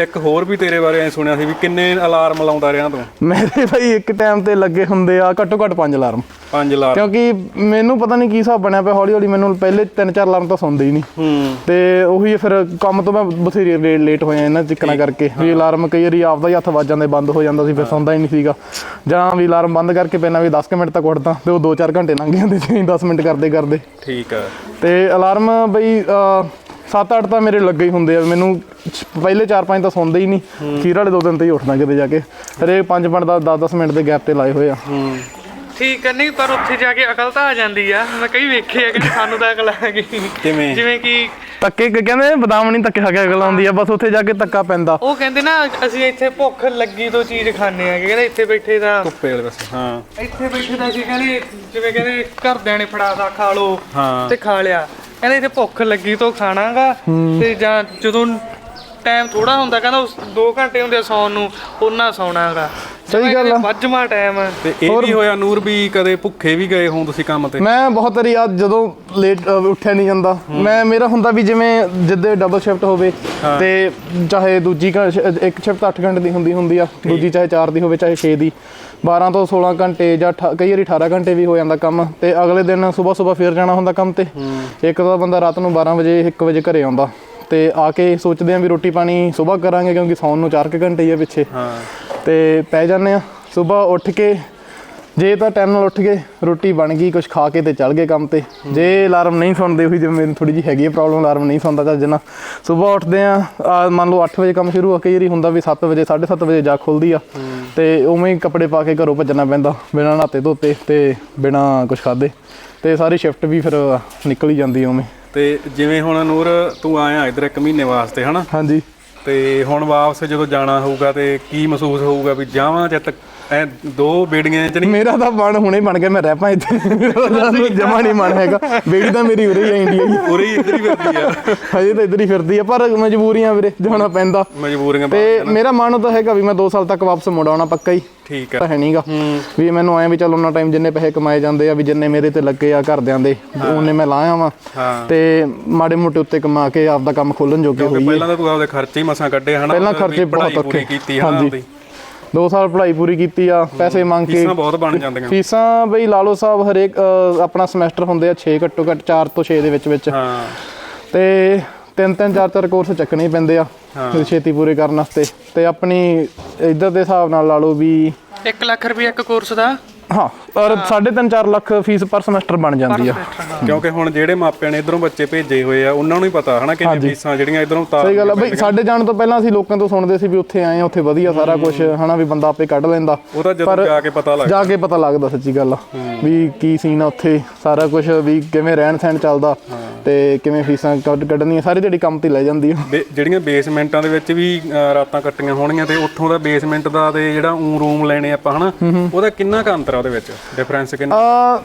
ਇੱਕ ਹੋਰ ਵੀ ਤੇਰੇ ਬਾਰੇ ਐ ਸੁਣਿਆ ਸੀ ਵੀ ਕਿੰਨੇ ਅਲਾਰਮ ਲਾਉਂਦਾ ਰਿਹਾ ਤੂੰ? ਮੇਰੇ ਭਾਈ ਇੱਕ ਟਾਈਮ ਤੇ ਲੱਗੇ ਹੁੰਦੇ ਆ ਘੱਟੋ ਘੱਟ 5 ਅਲਾਰਮ। ਪੰਜ ਅਲਾਰਮ। ਕਿਉਂਕਿ ਮੈਨੂੰ ਪਤਾ ਨਹੀਂ ਕੀ ਹਿਸਾਬ ਬਣਿਆ ਪਿਆ ਹੌਲੀ ਹੌਲੀ ਮੈਨੂੰ ਪਹਿਲੇ 3-4 ਅਲਾਰਮ ਤਾਂ ਸੁਣਦੇ ਹੀ ਨਹੀਂ ਤੇ ਉਹੀ ਫਿਰ ਕੰਮ ਤੋਂ ਮੈਂ ਬਥੇਰੀ ਲੇਟ ਹੋ ਜਾਂਦਾ ਇਹਨਾਂ ਚਿੱਕਣਾ ਕਰਕੇ ਵੀ ਅਲਾਰਮ ਕਈ ਵਾਰੀ ਆਪਦਾ ਹੀ ਹੱਥ ਵੱਜ ਜਾਂਦੇ ਬੰਦ ਹੋ ਜਾਂਦਾ ਸੀ ਫਿਰ ਸੌਂਦਾ ਹੀ ਨਹੀਂ ਸੀਗਾ। ਜਾਂ ਵੀ ਅਲਾਰਮ ਬੰਦ ਕਰਕੇ ਪਹਿਲਾਂ ਵੀ 10 ਕੁ ਮਿੰਟ ਤੱਕ ਉੱਠਦਾ ਤੇ ਉਹ 2-4 ਘੰਟੇ ਲੰਘ ਜਾਂਦੇ ਸੀ 10 ਮਿੰਟ ਕਰਦੇ ਕਰਦੇ। ਠੀਕ ਆ। ਤੇ ਅਲਾਰਮ ਬਈ 7-8 ਤਾਂ ਮੇਰੇ ਲੱਗੇ ਹੀ ਹੁੰਦੇ ਆ। ਮੈਨੂੰ ਪਹਿਲੇ 4-5 ਤਾਂ ਸੌਂਦੇ ਹੀ ਨਹੀਂ। ਖੀਰ ਵਾਲੇ ਦੋ ਦਿਨ ਤੇ ਹੀ ਉੱਠਦਾ ਕਿਤੇ ਜਾ ਕੇ। ਹਰੇਕ 5 ਮਿੰਟ ਦਾ 10-10 ਮਿੰਟ ਦੇ ਗੈਪ ਤੇ ਲਾਏ ਹੋਏ ਆ। ਹੂੰ। ਠੀਕ ਹੈ ਨਹੀਂ ਪਰ ਉੱਥੇ ਜਾ ਕੇ ਅਕਲ ਤਾਂ ਆ ਜਾਂਦੀ ਆ। ਮੈਂ ਕਈ ਵੇਖੇ ਆ ਕਿ ਸਾਨੂੰ ਤਾਂ ਅਕਲ ਆ ਗਈ। ਕਿਵੇਂ? ਜਿਵੇਂ ਕਿ ਤੱਕੇ ਕ- ਕਹਿੰਦੇ ਬਦਾਮ ਨਹੀਂ ਤੱਕੇ ਖਾ ਕੇ ਅਗਲ ਆਉਂਦੀ ਆ ਬਸ ਉੱਥੇ ਜਾ ਕੇ ਤੱਕਾ ਪੈਂਦਾ। ਉਹ ਕਹਿੰਦੇ ਨਾ ਅਸੀਂ ਇੱਥੇ ਭੁੱਖ ਲੱਗੀ ਤੋਂ ਚੀਜ਼ ਖਾਣੇ ਆ ਕਹਿੰਦੇ ਇੱਥੇ ਬੈਠੇ ਤਾਂ ਧੁੱਪੇ ਵਾਲੇ ਪਾਸੇ ਹਾਂ। ਇੱਥੇ ਬੈਠੇ ਤਾਂ ਅਸੀਂ ਕਹਿੰਦੇ ਜਿਵੇਂ ਕਹਿੰਦੇ ਘਰਦਿਆਂ ਨੇ ਫੜਾਤਾ ਖਾ ਲਓ ਹਾਂ। ਤੇ ਖਾ ਲਿਆ। ਕਹਿੰਦੇ ਇੱਥੇ ਭੁੱਖ ਲੱਗੀ ਤੋਂ ਖਾਣਾਗਾ ਤੇ ਜਾਂ ਜਦੋਂ ਟਾਈਮ ਥੋੜਾ ਹੁੰਦਾ ਕਹਿੰਦਾ ਉਸ 2 ਘੰਟੇ ਹੁੰਦੇ ਆ ਸੌਣ ਨੂੰ ਉਹਨਾਂ ਸੌਣਾਗਾ ਸਹੀ ਗੱਲ ਆ। ਵੱਜਮਾ ਟਾਈਮ ਤੇ ਇਹ ਵੀ ਹੋਇਆ ਨੂਰ ਵੀ ਕਦੇ ਭੁੱਖੇ ਵੀ ਗਏ ਹੋਂ ਤੁਸੀਂ ਕੰਮ ਤੇ? ਮੈਂ ਬਹੁਤ ਵਾਰੀ ਆ ਜਦੋਂ ਲੇਟ ਉੱਠਿਆ ਨਹੀਂ ਜਾਂਦਾ। ਮੈਂ ਮੇਰਾ ਹੁੰਦਾ ਵੀ ਜਿਵੇਂ ਜਿੱਦੇ ਡਬਲ ਸ਼ਿਫਟ ਹੋਵੇ ਤੇ ਚਾਹੇ ਦੂਜੀ ਘ- ਸ਼- ਇੱਕ ਸ਼ਿਫਟ 8 ਘੰਟੇ ਦੀ ਹੁੰਦੀ ਹੁੰਦੀ ਆ ਦੂਜੀ ਚਾਹੇ 4 ਦੀ ਹੋਵੇ ਚਾਹੇ 6 ਦੀ। 12 ਤੋਂ 16 ਘੰਟੇ ਜਾਂ ਅਠਾ- ਕਈ ਵਾਰੀ 18 ਘੰਟੇ ਵੀ ਹੋ ਜਾਂਦਾ ਕੰਮ ਤੇ ਅਗਲੇ ਦਿਨ ਸਵੇਰ ਸਵੇਰ ਫੇਰ ਜਾਣਾ ਹੁੰਦਾ ਕੰਮ ਤੇ। ਇੱਕ ਤਾਂ ਬੰਦਾ ਰਾਤ ਨੂੰ 12 ਵਜੇ 1 ਵਜੇ ਘਰੇ ਆਉਂਦਾ। ਤੇ ਆ ਕੇ ਸੋਚਦੇ ਆਂ ਵੀ ਰੋਟੀ ਪਾਣੀ ਸਵੇਰ ਕਰਾਂਗੇ ਕਿਉਂਕਿ ਸੌਣ ਨੂੰ 4 ਘੰਟੇ ਹੀ ਆ ਪਿੱਛੇ। ਹਾਂ। ਤੇ ਪੈ ਜਾਂਦੇ ਆ। ਸਵੇਰ ਉੱਠ ਕੇ ਜੇ ਤਾਂ ਟਾਈਮ ਨਾਲ ਉੱਠ ਕੇ ਰੋਟੀ ਬਣ ਗਈ ਕੁਝ ਖਾ ਕੇ ਤੇ ਚੱਲ ਗਏ ਕੰਮ ਤੇ। ਜੇ ਅਲਾਰਮ ਨਹੀਂ ਸੁਣਦੇ ਹੋਈ ਜਿਵੇਂ ਮੈਨੂੰ ਥੋੜੀ ਜਿਹੀ ਹੈਗੀ ਹੈ ਪ੍ਰੋਬਲਮ ਅਲਾਰਮ ਨਹੀਂ ਸੁਣਦਾ ਚੱਜ ਨਾਲ। ਸਵੇਰ ਉੱਠਦੇ ਆ ਮੰਨ ਲਓ 8 ਵਜੇ ਕੰਮ ਸ਼ੁਰੂ ਆ ਕਈ ਵਾਰੀ ਹੁੰਦਾ ਵੀ 7 ਵਜੇ 7:30 ਵਜੇ ਜਾ ਖੁੱਲਦੀ ਆ। ਤੇ ਉਵੇਂ ਹੀ ਕੱਪੜੇ ਪਾ ਕੇ ਘਰੋਂ ਭੱਜਣਾ ਪੈਂਦਾ ਬਿਨਾਂ ਨਹਾਤੇ ਧੋਤੇ ਤੇ ਬਿਨਾਂ ਕੁਝ ਖਾਦੇ ਤੇ ਸਾਰੀ ਸ਼ਿਫਟ ਵੀ ਫਿਰ ਨਿਕਲ ਹੀ ਜਾਂਦੀ ਉਵੇਂ। ਤੇ ਜਿਵੇਂ ਹੁਣ ਨੂਰ ਤੂੰ ਆਇਆ ਇੱਧਰ ਇੱਕ ਮਹੀਨੇ ਵਾਸਤੇ ਹਨਾ? ਹਾਂਜੀ। ਤੇ ਹੁਣ ਵਾਪਸ ਜਦੋਂ ਜਾਣਾ ਹੋਊਗਾ ਤੇ ਕੀ ਮਹਿਸੂਸ ਹੋਊਗਾ ਵੀ ਜਾਵਾਂ ਜਦ ਤੱਕ ਐ ਦੋ ਬੇੜੀਆਂ ਚ ਨਹੀਂ? ਮੇਰਾ ਤਾਂ ਮਨ ਹੁਣੇ ਬਣ ਗਿਆ ਮੈਂ ਰਹਿ ਪਾ ਇੱਥੇ। ਜਮਾ ਨਹੀਂ ਮਨ ਹੈਗਾ। ਬੇੜੀ ਤਾਂ ਮੇਰੀ ਉਰੇ ਹੀ ਆ ਇੰਡੀਆ ਹੀ ਉਰੇ ਹੀ ਇੱਧਰ ਹੀ ਫਿਰਦੀ ਆ। ਹਜੇ ਤਾਂ ਇੱਧਰ ਹੀ ਫਿਰਦੀ ਆ ਪਰ ਮਜਬੂਰੀਆਂ ਵੀਰੇ ਜਾਣਾ ਪੈਂਦਾ। ਮਜਬੂਰੀਆਂ ਤੇ ਮੇਰਾ ਮਨ ਤਾਂ ਹੈਗਾ ਵੀ ਮੈਂ 2 ਸਾਲ ਤੱਕ ਵਾਪਸ ਮੁੜ ਆਉਣਾ ਪੱਕਾ ਹੀ। ਠੀਕ ਆ। ਤਾਂ ਹੈ ਨਹੀਂਗਾ ਵੀ ਮੈਨੂੰ ਐਂ ਵੀ ਚੱਲ ਉਹਨਾਂ ਟਾਈਮ ਜਿੰਨੇ ਪੈਸੇ ਕਮਾਏ ਜਾਂਦੇ ਆ ਵੀ ਜਿੰਨੇ ਮੇਰੇ ਤੇ ਲੱਗੇ ਆ ਘਰਦਿਆਂ ਦੇ ਉਹਨੇ ਮੈਂ ਲਾਇਆ ਵਾਂ। ਹਾਂ। ਤੇ ਮਾੜੇ ਮੋਟੇ ਉੱਤੇ ਕਮਾ ਕੇ ਆਪਦਾ ਕੰਮ ਖੋਲਣ ਜੋਗੇ ਹੋਈਏ ਪਹਿਲਾਂ ਤਾਂ ਤੂੰ ਆਪਦੇ ਖਰਚੇ ਹੀ ਮਸਾਂ ਕੱਢੇ ਹਨਾ? ਪਹਿਲਾਂ ਖਰਚੇ ਬਹੁਤ ਔਖੇ। ਕੀਤੀ ਹਨਾ ਹਾਂਜੀ। 2 ਸਾਲ ਪੜ੍ਹਾਈ ਪੂਰੀ ਕੀਤੀ ਆ ਪੈਸੇ ਮੰਗ ਕੇ। ਫੀਸਾਂ ਬਹੁਤ ਬਣ ਜਾਂਦੀਆਂ। ਫੀਸਾਂ ਬਈ ਲਾਲੋ ਸਾਹਿਬ ਹਰੇਕ ਆਪਣਾ ਸਮੈਸਟਰ ਹੁੰਦੇ ਆ 6 ਘੱਟੋ ਘੱਟ 4 ਤੋਂ 6 ਦੇ ਵਿੱਚ ਵਿੱਚ। ਹਾਂ। ਤੇ ਤਿੰਨ ਤਿੰਨ ਚਾਰ ਚਾਰ ਕੋਰਸ ਚੱਕਣੇ ਪੈਂਦੇ ਆ ਹਾਂ। ਛੇਤੀ ਪੂਰੇ ਕਰਨ ਵਾਸਤੇ। ਤੇ ਆਪਣੀ ਇਧਰ ਦੇ ਹਿਸਾਬ ਨਾਲ ਲਾ ਲਓ ਵੀ 1 ਲੱਖ ਰੁਪਏ ਇੱਕ ਕੋਰਸ ਦਾ। ਹਾਂ ਔਰ 3.5 4 ਲੱਖ ਫੀਸ ਪਰ ਸਮੈਸਟਰ ਬਣ ਜਾਂਦੀ ਆ। ਕਿਉਂਕਿ ਹੁਣ ਜਿਹੜੇ ਮਾਪਿਆਂ ਨੇ ਇਧਰੋਂ ਬੱਚੇ ਭੇਜੇ ਹੋਏ ਆ ਉਹਨਾਂ ਨੂੰ ਹੀ ਪਤਾ ਹਨਾ ਕਿ ਫੀਸਾਂ ਜਿਹੜੀਆਂ ਇਧਰੋਂ ਤਾਰ ਸਹੀ ਗੱਲ ਆ ਬਈ ਸਾਡੇ ਜਾਣ ਤੋਂ ਪਹਿਲਾਂ ਅਸੀਂ ਲੋਕਾਂ ਤੋਂ ਸੁਣਦੇ ਸੀ ਵੀ ਉੱਥੇ ਆਏ ਆ ਉੱਥੇ ਵਧੀਆ ਸਾਰਾ ਕੁਝ ਹਨਾ ਵੀ ਬੰਦਾ ਆਪੇ ਕੱਢ ਲੈਂਦਾ। ਉਹ ਤਾਂ ਜਦੋਂ ਜਾ ਕੇ ਪਤਾ ਲੱਗ ਜਾ ਕੇ ਪਤਾ ਲੱਗਦਾ ਸੱਚੀ ਗੱਲ ਆ। ਵੀ ਕੀ ਸੀਨ ਆ ਉੱਥੇ ਸਾਰਾ ਕੁਝ ਵੀ ਕਿਵੇਂ ਰਹਿਣ ਸਹਿਣ ਚੱਲਦਾ ਤੇ ਕਿਵੇਂ ਫੀਸਾਂ ਕੱਢ- ਕੱਢਣੀਆਂ ਸਾਰੀ ਜਿਹੜੀ ਕੰਮ ਤੇ ਲੈ ਜਾਂਦੀ ਆ। ਜਿਹੜੀਆਂ ਬੇਸਮੈਂਟਾਂ ਦੇ ਵਿੱਚ ਵੀ ਰਾਤਾਂ ਕੱਟੀਆਂ ਹੋਣਗੀਆਂ ਤੇ ਉੱਥੋਂ ਦਾ ਬੇਸਮੈਂਟ ਦਾ ਤੇ ਜਿਹੜਾ ਊ ਰੂਮ ਲੈਣੇ ਆਪਾਂ ਹਨਾ ਉਹਦਾ ਕਿੰਨਾ ਕੁ ਅੰਤਰ ਆ? ਉਹਦੇ ਵਿੱਚ? ਡਿਫਰੈਂਸ ਕਿੰਨਾ? ਆ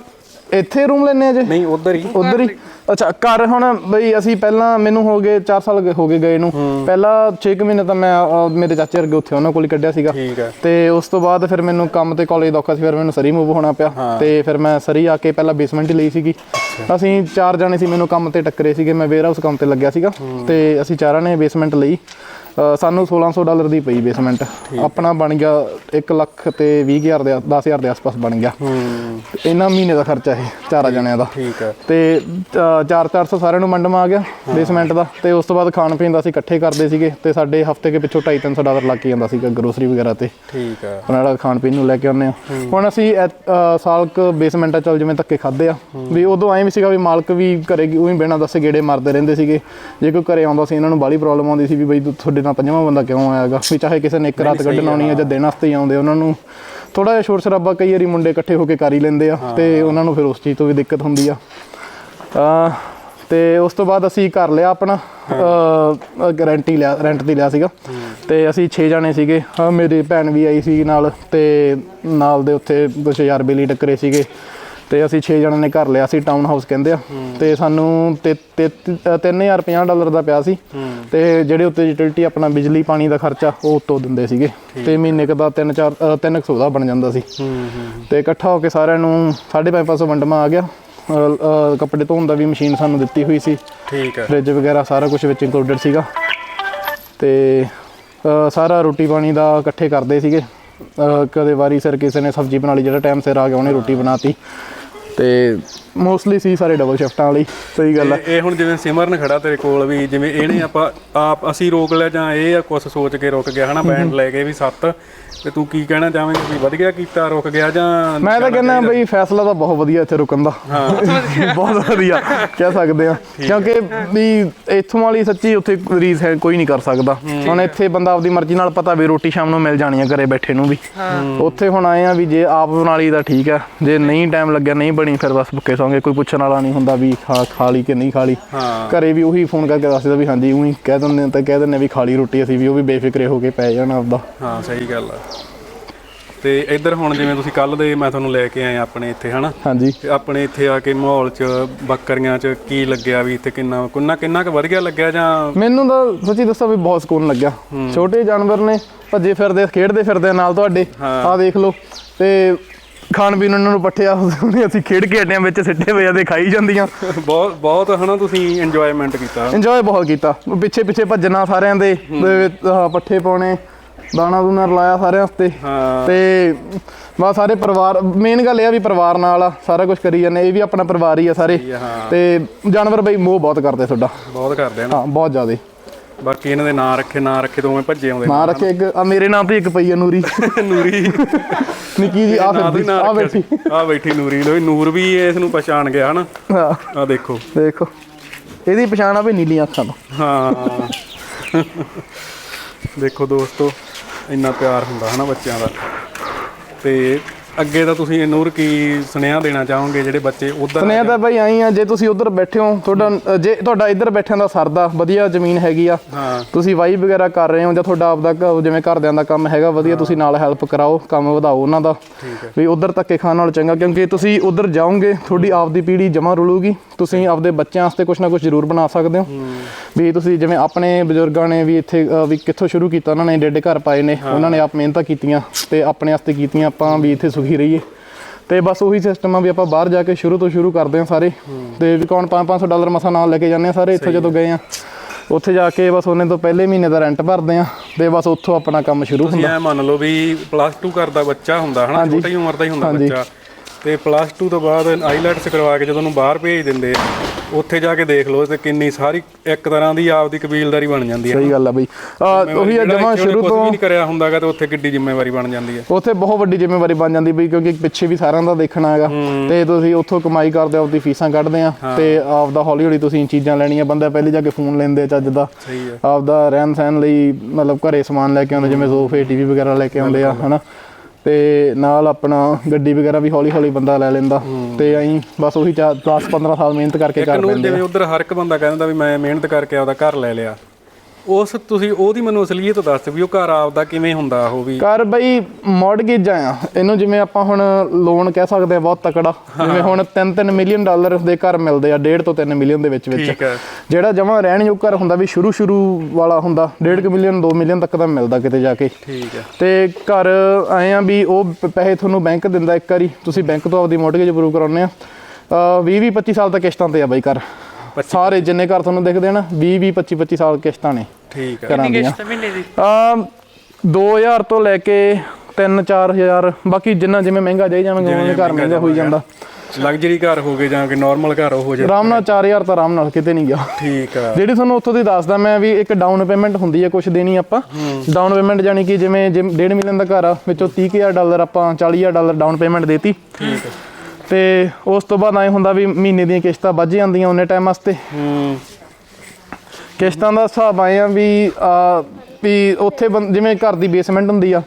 ਇੱਥੇ ਰੂਮ ਲੈਣੇ ਆ ਜੇ। ਨਹੀਂ ਉਧਰ ਹੀ। ਉਧਰ ਹੀ। ਅੱਛਾ ਘਰ ਹੁਣ ਬਈ ਅਸੀਂ ਪਹਿਲਾਂ ਮੈਨੂੰ ਹੋ ਗਏ 4 ਸਾਲ ਹੋ ਗਏ ਗਏ ਨੂੰ। ਪਹਿਲਾਂ 6 ਮਹੀਨੇ ਤਾਂ ਮੈਂ ਅਹ, ਮੇਰੇ ਚਾਚੇ ਵਰਗੇ ਉੱਥੇ ਉਹਨਾਂ ਕੋਲ ਹੀ ਕੱਢਿਆ ਸੀਗਾ। ਠੀਕ ਹੈ। ਤੇ ਉਸ ਤੋਂ ਬਾਅਦ ਫਿਰ ਮੈਨੂੰ ਕੰਮ ਤੇ ਕਾਲਜ ਦਾ ਔਖਾ ਸੀ ਫਿਰ ਮੈਨੂੰ ਸਰੀ ਮੂਵ ਹੋਣਾ ਪਿਆ। ਤੇ ਫਿਰ ਮੈਂ ਸਰੀ ਆ ਕੇ ਪਹਿਲਾਂ ਬੇਸਮੈਂਟ ਹੀ ਲਈ ਸੀਗੀ। ਅਸੀਂ ਚਾਰ ਜਣੇ ਸੀ ਮੈਨੂੰ ਕੰਮ ਤੇ ਟੱਕਰੇ ਸੀਗੇ। ਮੈਂ ਵੇਅਰ ਹਾਊਸ ਕੰਮ ਤੇ ਲੱਗਿਆ ਸੀਗਾ। ਤੇ ਅਸੀਂ ਚਾਰਾਂ ਨੇ ਬੇਸਮੈਂਟ ਲਈ। ਅ, ਸਾਨੂੰ 1600 ਡਾਲਰ ਦੀ ਪਈ ਬੇਸਮੈਂਟ ਆਪਣਾ ਬਣ ਗਿਆ 1 ਲੱਖ ਤੇ 20000 ਦੇ 10000 ਦੇ ਆਸ-ਪਾਸ ਬਣ ਗਿਆ। ਇਹਨਾਂ ਮਹੀਨੇ ਦਾ ਖਰਚਾ ਇਹ ਚਾਰਾਂ ਜਣਿਆਂ ਦਾ। ਠੀਕ ਹੈ। ਤੇ 4-400 ਸਾਰਿਆਂ ਨੂੰ ਮੰਡਮ ਆ ਗਿਆ ਬੇਸਮੈਂਟ ਦਾ। ਤੇ ਉਸ ਤੋਂ ਬਾਅਦ ਖਾਣ ਪੀਣ ਦਾ ਅਸੀਂ ਇਕੱਠੇ ਕਰਦੇ ਸੀਗੇ ਤੇ ਸਾਡੇ ਹਫ਼ਤੇ ਕੇ ਪਿੱਛੋਂ 250 ਡਾਲਰ ਲੱਗ ਕੇ ਜਾਂਦਾ ਸੀਗਾ ਗਰੋਸਰੀ ਵਗੈਰਾ ਤੇ। ਠੀਕ ਹੈ। ਉਹਨਾਂ ਨਾਲ ਖਾਣ ਪੀਣ ਨੂੰ ਲੈ ਕੇ ਆਉਂਦੇ ਆ ਹੁਣ ਅਸੀਂ ਸਾਲ ਕ ਬੇਸਮੈਂਟਾਂ ਚੱਲ ਜਿਵੇਂ ਧੱਕੇ ਖਾਦੇ ਆ। ਵੀ ਉਦੋਂ ਐਂ ਵੀ ਸੀਗਾ ਵੀ ਮਾਲਕ ਵੀ ਘਰੇ ਉਹੀ ਬਿਨਾਂ ਦੱਸੇ ਗੇੜੇ ਮਾਰਦੇ ਰਹਿੰਦੇ ਸੀਗੇ। ਜੇ ਕੋਈ ਘਰੇ ਆਉਂਦਾ ਸੀ ਇਹਨਾਂ ਨੂੰ ਬਾਲੀ ਪ੍ਰੋਬਲਮ ਆਉਂਦੀ ਸੀ ਵੀ ਬਈ ਤੁਹਾਡੇ ਨਾਲ ਪੰਜਵਾਂ ਬੰਦਾ ਕਿਉਂ ਆਇਆਗਾ? ਵੀ ਚਾਹੇ ਕਿਸੇ ਨੇ ਇੱਕ ਰਾਤ ਕੱਢਣ ਆਉਣੀ ਹੈ ਜਾਂ ਦਿਨ ਵਾਸਤੇ ਹੀ ਆਉਂਦੇ ਉਹਨਾਂ ਨੂੰ ਥੋੜਾ ਜਿਹਾ ਸ਼ੋਰ ਸ਼ਰਾਬਾ ਕਈ ਵਾਰੀ ਮੁੰਡੇ ਇਕੱਠੇ ਹੋ ਕੇ ਕਰ ਹੀ ਲੈਂਦੇ ਆ ਤੇ ਉਹਨਾਂ ਨੂੰ ਫਿਰ ਉਸ ਚੀਜ਼ ਤੋਂ ਵੀ ਦਿੱਕਤ ਹੁੰਦੀ ਆ। ਅ, ਤੇ ਉਸ ਤੋਂ ਬਾਅਦ ਅਸੀਂ ਘਰ ਲਿਆ ਆਪਣਾ ਰੈਂਟ ਹੀ ਲਿਆ ਰੈਂਟ ਤੇ ਲਿਆ ਸੀਗਾ। ਤੇ ਅਸੀਂ 6 ਜਾਣੇ ਸੀਗੇ। ਮੇਰੀ ਭੈਣ ਵੀ ਆਈ ਸੀ ਨਾਲ ਤੇ ਨਾਲ ਦੇ ਉੱਥੇ ਕੁਝ ਹਜ਼ਾਰ ਬੇਲੀ ਟੱਕਰੇ ਸੀਗੇ। ਤੇ ਅਸੀਂ 6 ਜਣਾਂ ਨੇ ਘਰ ਲਿਆ ਸੀ ਟਾਊਨ ਹਾਊਸ ਕਹਿੰਦੇ ਆ। ਤੇ ਸਾਨੂੰ 3050 ਡਾਲਰ ਦਾ ਪਿਆ ਸੀ। ਤੇ ਜਿਹੜੇ ਉੱਤੇ ਯੂਟਿਲਿਟੀ ਆਪਣਾ ਬਿਜਲੀ ਪਾਣੀ ਦਾ ਖਰਚਾ ਉਹ ਉੱਤੋਂ ਦਿੰਦੇ ਸੀਗੇ। ਤੇ ਮਹੀਨੇ ਦਾ 3 4 300 ਦਾ ਬਣ ਜਾਂਦਾ ਸੀ। ਤੇ ਇਕੱਠਾ ਹੋ ਕੇ ਸਾਰਿਆਂ ਨੂੰ 550 ਵੰਡਮਾ ਆ ਗਿਆ। ਕੱਪੜੇ ਧੋਣ ਦਾ ਵੀ ਮਸ਼ੀਨ ਸਾਨੂੰ ਦਿੱਤੀ ਹੋਈ ਸੀ। ਠੀਕ ਹੈ ਫ੍ਰਿਜ ਵਗੈਰਾ ਸਾਰਾ ਕੁਝ ਵਿੱਚ ਇਨਕਲੂਡਡ ਸੀਗਾ। ਤੇ ਸਾਰਾ ਰੋਟੀ ਪਾਣੀ ਦਾ ਇਕੱਠੇ ਕਰਦੇ ਸੀਗੇ। ਕਦੇ ਵਾਰੀ ਸਿਰ ਕਿਸੇ ਨੇ ਸਬਜ਼ੀ ਬਣਾ ਲਈ ਜਿਹੜਾ ਟਾਈਮ ਸਿਰ ਆ ਗਿਆ ਉਹਨੇ ਰੋਟੀ ਬਣਾਤੀ। ਤੇ ਮੋਸਟਲੀ ਸੀ ਸਾਰੇ ਡਬਲ ਸ਼ਿਫਟਾਂ ਵਾਲੀ ਸਹੀ ਗੱਲ ਹੈ ਇਹ ਹੁਣ ਜਿਵੇਂ ਸਿਮਰਨ ਖੜਾ ਤੇਰੇ ਕੋਲ ਵੀ ਜਿਵੇਂ ਇਹਨੇ ਆਪਾਂ ਆਪ ਅਸੀਂ ਰੋਕ ਲਿਆ ਜਾਂ ਇਹ ਆ ਕੁਛ ਸੋਚ ਕੇ ਰੁਕ ਗਿਆ ਹਨਾ ਬੈਂਡ ਲੈ ਕੇ ਵੀ ਸੱਤ। ਤੇ ਤੂੰ ਕੀ ਕਹਿਣਾ ਚਾਹਵੇਂਗਾ ਵੀ ਵਧੀਆ ਕੀਤਾ ਰੁਕ ਗਿਆ ਜਾਂ ਮੈਂ ਤਾਂ ਕਹਿੰਦਾ ਬਈ ਫੈਸਲਾ ਤਾਂ ਬਹੁਤ ਵਧੀਆ ਇੱਥੇ ਰੁਕਣ ਦਾ। ਬਹੁਤ ਵਧੀਆ ਕਹਿ ਸਕਦੇ ਆ ਕਿਉਂਕਿ ਵੀ ਇੱਥੋਂ ਵਾਲੀ ਸੱਚੀ ਉੱਥੇ ਰੀਸ ਹੈ ਕੋਈ ਨਹੀਂ ਕਰ ਸਕਦਾ। ਹੁਣ ਇੱਥੇ ਬੰਦਾ ਆਪਦੀ ਮਰਜ਼ੀ ਨਾਲ ਪਤਾ ਵੀ ਰੋਟੀ ਸ਼ਾਮ ਨੂੰ ਮਿਲ ਜਾਣੀ ਆ ਘਰੇ ਬੈਠੇ ਨੂੰ ਵੀ। ਉੱਥੇ ਹੁਣ ਆਏ ਆ ਵੀ ਜੇ ਆਪ ਬਣਾ ਲਈ ਤਾਂ ਠੀਕ ਆ। ਜੇ ਨਹੀਂ ਟਾਈਮ ਲੱਗਿਆ ਨਹੀਂ ਬਣੀ ਫਿਰ ਬਸ ਭੁੱਖੇ ਸੌਂਗੇ ਕੋਈ ਪੁੱਛਣ ਵਾਲਾ ਨਹੀਂ ਹੁੰਦਾ ਵੀ ਖਾ ਖਾ ਲਈ ਕਿ ਨਹੀਂ ਖਾ ਲਈ। ਹਾਂ। ਘਰੇ ਵੀ ਉਹੀ ਫੋਨ ਕਰਕੇ ਦੱਸਦਾ ਵੀ ਹਾਂਜੀ ਉਹੀ ਕਹਿ ਦਿੰਦੇ ਤਾਂ ਕਹਿ ਦਿੰਦੇ ਵੀ ਖਾ ਲਈ ਰੋਟੀ ਅਸੀਂ ਵੀ ਉਹ ਵੀ ਬੇਫਿਕਰੇ ਹੋ ਕੇ ਪੈ ਜਾਣਾ ਆਪਦਾ। ਹਾਂ ਸਹੀ ਗੱਲ ਆ। ਤੇ ਇੱਧਰ ਹੁਣ ਜਿਵੇਂ ਤੁਸੀਂ ਕੱਲ ਦੇ ਮੈਂ ਤੁਹਾਨੂੰ ਲੈ ਕੇ ਆਏ ਆਪਣੇ ਇੱਥੇ ਹਨਾ? ਹਾਂਜੀ। ਤੇ ਆਪਣੇ ਇੱਥੇ ਆ ਕੇ ਮਾਹੌਲ 'ਚ ਬੱਕਰੀਆਂ 'ਚ ਕੀ ਲੱਗਿਆ ਵੀ ਇੱਥੇ ਕਿੰਨਾ ਕਿੰਨਾ ਕਿੰਨਾ ਕੁ ਵਧੀਆ ਲੱਗਿਆ ਜਾਂ? ਮੈਨੂੰ ਤਾਂ ਸੱਚੀ ਦੱਸਾਂ ਵੀ ਬਹੁਤ ਸਕੂਨ ਲੱਗਿਆ। ਛੋਟੇ ਜਾਨਵਰ ਨੇ ਭੱਜੇ ਫਿਰਦੇ ਖੇਡਦੇ ਫਿਰਦੇ ਨਾਲ ਤੁਹਾਡੇ। ਆਹ ਦੇਖ ਲਓ। ਤੇ ਖਾਣ ਪੀਣ ਉਹਨਾਂ ਨੂੰ ਪੱਠਿਆ ਉਹਨੇ ਅਸੀਂ ਖੇਡ ਕੇ ਅੱਡਿਆਂ ਵਿੱਚ ਸਿੱਟੇ ਹੋਏ ਆ ਤੇ ਖਾਈ ਜਾਂਦੀਆਂ। ਬਹੁਤ ਬਹੁਤ ਹਨਾ ਤੁਸੀਂ ਇੰਜੋਇਮੈਂਟ ਕੀਤਾ। ਇੰਜੋਏ ਬਹੁਤ ਕੀਤਾ। ਪਿੱਛੇ ਪਿੱਛੇ ਭੱਜਣਾ ਸਾਰਿਆਂ ਦੇ ਪੱਠੇ ਪਾਉਣੇ। ਦਾਣਾ ਦੂਣਾ ਲਾਇਆ ਸਾਰਿਆਂ ਵਾਸਤੇ। ਹਾਂ। ਤੇ ਬਸ ਸਾਰੇ ਪਰਿਵਾਰ ਮੇਨ ਗੱਲ ਇਹ ਆ ਵੀ ਪਰਿਵਾਰ ਨਾਲ ਆ ਸਾਰਾ ਕੁਝ ਕਰੀ ਜਾਂਦੇ ਇਹ ਵੀ ਆਪਣਾ ਪਰਿਵਾਰ ਹੀ ਆ ਸਾਰੇ। ਤੇ ਜਾਨਵਰ ਬਈ ਮੋਹ ਬਹੁਤ ਕਰਦੇ ਤੁਹਾਡਾ। ਬਹੁਤ ਕਰਦੇ ਹਾਂ ਬਹੁਤ ਜ਼ਿਆਦੇ। ਬਾਕੀ ਇਹਨਾਂ ਦੇ ਨਾਂ ਰੱਖੇ ਨਾਂ ਰੱਖੇ ਦੋਵੇਂ ਭੱਜੇ ਆਉਂਦੇ ਨਾਂ। ਰੱਖੇ ਇੱਕ ਆ ਮੇਰੇ ਨਾਮ ਤੇ ਇੱਕ ਪਈ ਆ ਨੂਰੀ। ਨੂਰੀ। ਨਿੱਕੀ ਜੀ ਆ ਨਾਂ ਤੋਂ ਨਾਂ ਆ ਬੈਠੀ। ਆ ਬੈਠੀ ਨੂਰੀ ਲੋ ਨੂਰ ਵੀ ਇਸ ਨੂੰ ਪਛਾਣ ਗਿਆ ਹਨਾ? ਆ ਦੇਖੋ। ਦੇਖੋ। ਇਹਦੀ ਪਛਾਣ ਆ ਵੀ ਨੀਲੀਆਂ ਅੱਖਾਂ ਤੋਂ। ਹਾਂ। ਦੇਖੋ ਦੋਸਤੋ। ਇੰਨਾ ਪਿਆਰ ਹੁੰਦਾ ਹਨਾ ਬੱਚਿਆਂ ਦਾ। ਤੇ ਅੱਗੇ ਤਾਂ ਤੁਸੀਂ ਨੂਰ ਕੀ ਸੁਨੇਹਾ ਦੇਣਾ ਚਾਹੋਗੇ ਜਿਹੜੇ ਬੱਚੇ ਉਧਰ ਸੁਨੇਹਾ ਤਾਂ ਭਾਈ ਆਈ ਆ ਜੇ ਤੁਸੀਂ ਉਧਰ ਬੈਠੇ ਹੋ ਤੁਹਾਡਾ ਜੇ ਤੁਹਾਡਾ ਇੱਧਰ ਬੈਠਿਆਂ ਦਾ ਸਰਦਾ ਵਧੀਆ ਜ਼ਮੀਨ ਹੈਗੀ ਆ ਹਾਂ। ਤੁਸੀਂ ਵਾਈ ਵਗੈਰਾ ਕਰ ਰਹੇ ਹੋ ਜਾਂ ਤੁਹਾਡਾ ਆਪਦਾ ਘ- ਜਿਵੇਂ ਘਰਦਿਆਂ ਦਾ ਕੰਮ ਹੈਗਾ ਵਧੀਆ ਤੁਸੀਂ ਨਾਲ ਹੈਲਪ ਕਰਾਓ ਕੰਮ ਵਧਾਓ ਉਹਨਾਂ ਦਾ ਵੀ ਉਧਰ ਧੱਕੇ ਖਾਣ ਨਾਲ ਚੰਗਾ ਕਿਉਂਕਿ ਤੁਸੀਂ ਉਧਰ ਜਾਓਗੇ ਤੁਹਾਡੀ ਆਪਦੀ ਪੀੜ੍ਹੀ ਜਮਾ ਰੁਲੂਗੀ ਤੁਸੀਂ ਆਪਦੇ ਬੱਚਿਆਂ ਵਾਸਤੇ ਕੁਝ ਨਾ ਕੁਝ ਜ਼ਰੂਰ ਬਣਾ ਸਕਦੇ ਹੋ। ਵੀ ਤੁਸੀਂ ਜਿਵੇਂ ਆਪਣੇ ਬਜ਼ੁਰਗਾਂ ਨੇ ਵੀ ਇੱਥੇ ਅ, ਵੀ ਕਿੱਥੋਂ ਸ਼ੁਰੂ ਕੀਤਾ ਉਹਨਾਂ ਨੇ ਏਡੇ ਘਰ ਪਾਏ ਨੇ ਉਹਨਾਂ ਨੇ ਆਪ ਮਿਹਨਤਾਂ ਕੀਤੀਆਂ ਤੇ ਆਪਣੇ ਵਾਸਤੇ ਕੀਤੀਆਂ ਆਪਾਂ ਵੀ ਇੱਥੇ ਸੁਖੀ ਰਹੀਏ ਤੇ ਬਸ ਉਹੀ ਸਿਸਟਮ ਆ ਵੀ ਆਪਾਂ ਬਾਹਰ ਜਾ ਕੇ ਸ਼ੁਰੂ ਤੋਂ ਸ਼ੁਰੂ ਕਰਦੇ ਹਾਂ ਸਾਰੇ। ਤੇ ਵੀ ਕੌਣ 5-500 ਡਾਲਰ ਮਸਾ ਨਾਲ ਲੈ ਕੇ ਜਾਂਦੇ ਆ ਸਾਰੇ ਇੱਥੋਂ ਜਦੋਂ ਗਏ ਆ। ਉੱਥੇ ਜਾ ਕੇ ਬਸ ਉਹਨੇ ਤੋਂ ਪਹਿਲੇ ਮਹੀਨੇ ਦਾ ਰੈਂਟ ਭਰਦੇ ਆ ਤੇ ਬਸ ਉੱਥੋਂ ਆਪਣਾ ਕੰਮ ਸ਼ੁਰੂ ਤੁਸੀਂ ਐ ਮੰਨ ਲਓ ਵੀ ਪਲੱਸ 2 ਕਰਦਾ ਬੱਚਾ ਹੁੰਦਾ ਹਨਾ ਛੋਟੀ ਉਮਰ ਦਾ ਹੀ ਹੁੰਦਾ। ਬੱਚਾ। ਤੇ ਪਲੱਸ 2 ਤੋਂ ਬਾਅਦ ਆਈਲੈਟਸ ਕਰਵਾ ਕੇ ਜਦੋਂ ਉਹਨੂੰ ਬਾਹਰ ਭੇਜ ਦਿੰਦੇ ਆ ਉੱਥੇ ਜਾ ਕੇ ਦੇਖ ਲਓ ਤੇ ਕਿੰਨੀ ਸਾਰੀ ਇੱਕ ਤਰ੍ਹਾਂ ਦੀ ਆਪਦੀ ਕਬੀਲਦਾਰੀ ਬਣ ਜਾਂਦੀ ਹੈ ਸਹੀ ਗੱਲ ਆ ਬਈ। ਉਹੀ ਆ ਜਮਾ ਸ਼ੁਰੂ ਕੁਝ ਤੋਂ ਵੀ ਨਹੀਂ ਕਰਿਆ ਹੁੰਦਾਗਾ ਤੇ ਉੱਥੇ ਕਿੱਡੀ ਜ਼ਿੰਮੇਵਾਰੀ ਬਣ ਜਾਂਦੀ ਹੈ ਉੱਥੇ ਬਹੁਤ ਵੱਡੀ ਜ਼ਿੰਮੇਵਾਰੀ ਬਣ ਜਾਂਦੀ ਬਈ ਕਿਉਂਕਿ ਪਿੱਛੇ ਵੀ ਸਾਰਿਆਂ ਦਾ ਦੇਖਣਾ ਹੈਗਾ। ਤੇ ਤੁਸੀਂ ਉੱਥੋਂ ਕਮਾਈ ਕਰਦੇ ਆਪਦੀ ਫੀਸਾਂ ਕੱਢਦੇ ਆ। ਤੇ ਆਪਦਾ ਹੌਲੀ ਹੌਲੀ ਤੁਸੀਂ ਚੀਜ਼ਾਂ ਲੈਣੀਆਂ ਬੰਦਾ ਪਹਿਲੇ ਜਾ ਕੇ ਫੋਨ ਲੈਂਦੇ ਚੱਜ ਦਾ। ਆਪਦਾ ਰਹਿਣ ਸਹਿਣ ਲਈ ਮਤਲਬ ਘਰੇ ਸਮਾਨ ਲੈ ਕੇ ਆਉਂਦੇ ਜਿਵੇਂ ਸੋਫੇ ਟੀਵੀ ਵਗੈਰਾ ਲੈ ਕੇ ਆਉਂਦੇ ਆ ਹਨਾ? ਤੇ ਨਾਲ ਆਪਣਾ ਗੱਡੀ ਵਗੈਰਾ ਵੀ ਹੌਲੀ ਹੌਲੀ ਬੰਦਾ ਲੈ ਲੈਂਦਾ। ਤੇ ਐਂ ਬਸ ਉਹੀ 10 15 ਸਾਲ ਮਿਹਨਤ ਕਰਕੇ ਕਰ ਪੈਂਦੇ ਜਿਵੇਂ ਉਧਰ ਹਰ ਇੱਕ ਬੰਦਾ ਕਹਿੰਦਾ ਵੀ ਮੈਂ ਮਿਹਨਤ ਕਰਕੇ ਆਪਦਾ ਘਰ ਲੈ ਲਿਆ। ਉਸ ਤੁਸੀਂ ਉਹਦੀ ਮੈਨੂੰ ਅਸਲੀਅਤ ਦੱਸ ਵੀ ਉਹ ਘਰ ਆਪਦਾ ਕਿਵੇਂ ਹੁੰਦਾ ਉਹ ਵੀ। ਘਰ ਬਈ ਮੌਡਗੇਜ ਆ ਇਹਨੂੰ ਜਿਵੇਂ ਆਪਾਂ ਹੁਣ ਲੋਨ ਕਹਿ ਸਕਦੇ ਆ ਬਹੁਤ ਤਕੜਾ। ਜਿਵੇਂ ਹੁਣ 3-3 ਮਿਲੀਅਨ ਡਾਲਰ ਦੇ ਘਰ ਮਿਲਦੇ ਆ 1.5 ਤੋਂ 3 ਮਿਲੀਅਨ ਦੇ ਵਿੱਚ ਵਿੱਚ। ਜਿਹੜਾ ਜਮਾ ਰਹਿਣ ਯੋਗ ਘਰ ਹੁੰਦਾ ਵੀ ਸ਼ੁਰੂ ਸ਼ੁਰੂ ਵਾਲਾ ਹੁੰਦਾ 1.5 ਮਿਲੀਅਨ 2 ਮਿਲੀਅਨ ਤੱਕ ਦਾ ਮਿਲਦਾ ਕਿਤੇ ਜਾ ਕੇ। ਠੀਕ ਹੈ ਤੇ ਘਰ ਆਏ ਆ ਵੀ ਉਹ ਪੈਸੇ ਤੁਹਾਨੂੰ ਬੈਂਕ ਦਿੰਦਾ ਇੱਕ ਵਾਰੀ ਤੁਸੀਂ ਬੈਂਕ ਤੋਂ ਆਪਦੀ ਮੋਟਗੇਜ ਅਪਰੂਵ ਕਰਾਉਂਦੇ ਆ। 20 20 25 ਸਾਲ ਤੱਕ ਕਿਸ਼ਤਾਂ ਤੇ ਆ ਬਾਈ ਘਰ। ਸਾਰੇ ਜਿੰਨੇ ਘਰ ਤੁਹਾਨੂੰ ਦਿਖਦੇ ਆ ਨਾ 20 20 25 25 ਸਾਲ ਕਿਸ਼ਤਾਂ ਨੇ। ਠੀਕ ਹੈ ਦੀਆਂ ਕਿਸ਼ਤ ਮਹੀਨੇ ਦੀ? ਅਮ 2000 ਤੋਂ ਲੈ ਕੇ 3 4000 ਬਾਕੀ ਜਿੰਨਾ ਜਿਵੇਂ ਮਹਿੰਗਾ ਜਾਈ ਜਾਵਾਂਗੇ ਉਵੇਂ ਘਰ ਮਹਿੰਗਾ ਹੋਈ ਜਾਂਦਾ। ਲਗਜ਼ਰੀ ਘਰ ਹੋ ਗਏ ਜਾਂ ਕਿ ਨਾਰਮਲ ਘਰ ਹੋ ਜੇ ਆਰਾਮ ਨਾਲ 4000 ਤਾਂ ਆਰਾਮ ਨਾਲ ਕਿਤੇ ਨਹੀਂ ਗਿਆ। ਠੀਕ ਆ। ਜਿਹੜੀ ਤੁਹਾਨੂੰ ਉੱਥੋਂ ਦੀ ਦੱਸਦਾ ਮੈਂ ਵੀ ਇੱਕ ਡਾਊਨ ਪੇਮੈਂਟ ਹੁੰਦੀ ਹੈ ਕੁਝ ਦੇਣੀ ਆਪਾਂ। ਡਾਊਨ ਪੇਮੈਂਟ ਜਾਨੀ ਕਿ ਜਿਵੇਂ 1.5 ਮਿਲੀਅਨ ਦਾ ਘਰ ਆ ਵਿੱਚੋਂ 30000 ਡਾਲਰ ਆਪਾਂ 40000 ਡਾਲਰ ਡਾਊਨ ਪੇਮੈਂਟ ਦੇਤੀ। ਠੀਕ ਹੈ ਤੇ ਉਸ ਤੋਂ ਬਾਅਦ ਐ ਹੁੰਦਾ ਵੀ ਮਹੀਨੇ ਦੀਆਂ ਕਿਸ਼ਤਾਂ ਵੱਜ ਜਾਂਦੀਆਂ ਉਹਨੇ ਟਾਈਮ ਵਾਸਤੇ। ਹੂੰ। ਕਿਸ਼ਤਾਂ ਦਾ ਹਿਸਾਬ ਆਏ ਆ ਵੀ ਆ ਵੀ ਉੱਥੇ ਬੰ- ਜਿਵੇਂ ਘਰ ਦੀ ਬੇਸਮੈਂਟ ਹੁੰਦੀ ਆ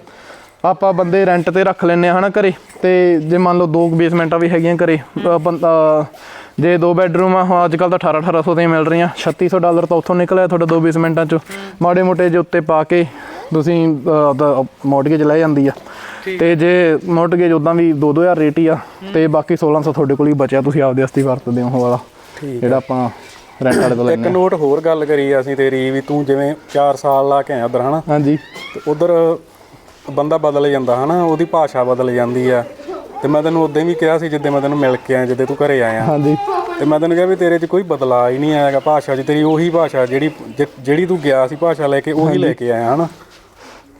ਆਪਾਂ ਬੰਦੇ ਰੈਂਟ ਤੇ ਰੱਖ ਲੈਨੇ ਆ ਹਨਾ ਘਰੇ ਤੇ ਜੇ ਮੰਨ ਲਓ ਦੋ ਬੇਸਮੈਂਟਾਂ ਵੀ ਹੈਗੀਆਂ ਘਰੇ ਅ, ਬੰਦਾ ਜੇ ਦੋ ਬੈਡਰੂਮ ਆ ਹੁਣ ਅੱਜ ਕੱਲ ਤਾਂ 18 1800 ਦੀਆਂ ਮਿਲ ਰਹੀਆਂ 3600 ਡਾਲਰ ਤਾਂ ਉੱਥੋਂ ਨਿਕਲਿਆ ਤੁਹਾਡਾ ਦੋ ਬੇਸਮੈਂਟਾਂ ਚ। ਮਾੜੇ ਮੋਟੇ ਜੇ ਉੱਤੇ ਪਾ ਕੇ ਤੁਸੀਂ ਮੋਟਗੇਜ ਲੈ ਜਾਂਦੀ ਆ ਤੇ ਜੇ ਮੋਟਗੇਜ ਉਦਾਂ ਵੀ 2-2000 ਰੇਟ ਹੀ ਆ ਤੇ ਬਾਕੀ 1600 ਤੁਹਾਡੇ ਕੋਲ ਹੀ ਬਚਿਆ ਤੁਸੀਂ ਆਪਦੇ ਵਾਸਤੇ ਵਰਤਦੇ ਹੋ ਉਹ ਵਾਲਾ ਜਿਹੜਾ ਆਪਾਂ ਰੈਂਟ ਵਾਲੇ ਤੋਂ ਇੱਕ ਲੈਂਦੇ ਨੋਟ ਹੋਰ ਗੱਲ ਕਰੀ ਅਸੀਂ ਤੇਰੀ ਵੀ ਤੂੰ ਜਿਵੇਂ 4 ਸਾਲ ਲਾ ਕੇ ਆਇਆ ਉਧਰ ਹਨਾ? ਹਾਂਜੀ। ਤੇ ਉਧਰ ਬੰਦਾ ਬਦਲ ਜਾਂਦਾ ਹਨਾ? ਉਹਦੀ ਭਾਸ਼ਾ ਬਦਲ ਜਾਂਦੀ ਆ। ਤੇ ਮੈਂ ਤੈਨੂੰ ਉਦੋਂ ਵੀ ਕਿਹਾ ਸੀ ਜਿੱਦੇ ਮੈਂ ਤੈਨੂੰ ਮਿਲ ਕੇ ਆਇਆ ਜਿੱਦੇ ਤੂੰ ਘਰੇ ਆਇਆ। ਹਾਂਜੀ। ਤੇ ਮੈਂ ਤੈਨੂੰ ਕਿਹਾ ਵੀ ਤੇਰੇ 'ਚ ਕੋਈ ਬਦਲਾਅ ਹੀ ਨਹੀਂ ਆਇਆਗਾ ਭਾਸ਼ਾ 'ਚ। ਤੇਰੀ ਉਹੀ ਭਾਸ਼ਾ ਜਿਹੜੀ ਜਿਹੜੀ ਤੂੰ ਗਿਆ ਸੀ ਭਾਸ਼ਾ ਲੈ ਕੇ ਉਹੀ ਲੈ ਕੇ ਆਇਆ ਹਨਾ?